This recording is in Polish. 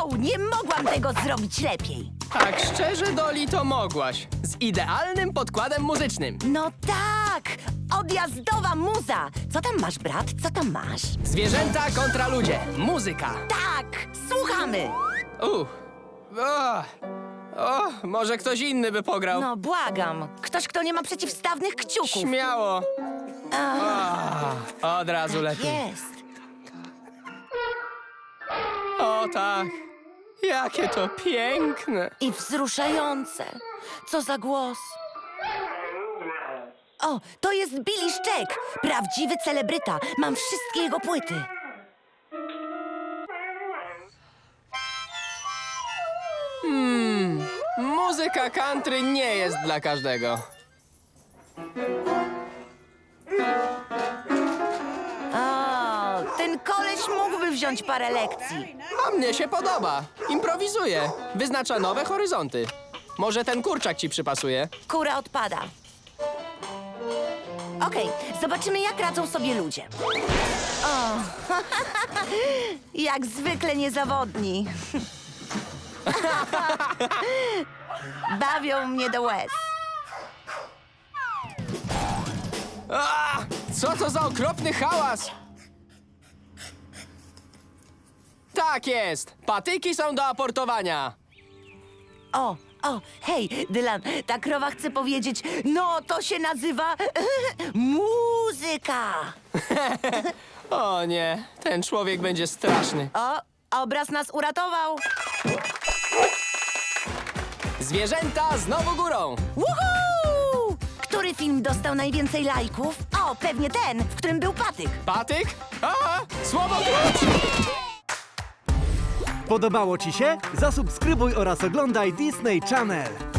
Wow, nie mogłam tego zrobić lepiej. Tak szczerze, Doli, to mogłaś. Z idealnym podkładem muzycznym. No tak, odjazdowa muza. Co tam masz, brat? Co tam masz? Zwierzęta kontra ludzie. Muzyka. Tak, słuchamy. Uff. O, o, może ktoś inny by pograł. No błagam, ktoś, kto nie ma przeciwstawnych kciuków. Śmiało. O, od razu lepiej. Jest. O tak. Jakie to piękne. I wzruszające. Co za głos. O, to jest Billy Szczek, prawdziwy celebryta. Mam wszystkie jego płyty. Muzyka country nie jest dla każdego. Wziąć parę lekcji. A mnie się podoba. Improwizuje. Wyznacza nowe horyzonty. Może ten kurczak ci przypasuje? Kura odpada. Okej, zobaczymy, jak radzą sobie ludzie. O, jak zwykle niezawodni. Bawią mnie do łez. A, co to za okropny hałas? Tak jest. Patyki są do aportowania. O, o, hej, Dylan, ta krowa chce powiedzieć, no to się nazywa muzyka. O nie, ten człowiek będzie straszny. O, obraz nas uratował. Zwierzęta znowu górą. Woohoo! Który film dostał najwięcej lajków? O, pewnie ten, w którym był patyk. Patyk? A, słowo klucz! Podobało Ci się? Zasubskrybuj oraz oglądaj Disney Channel.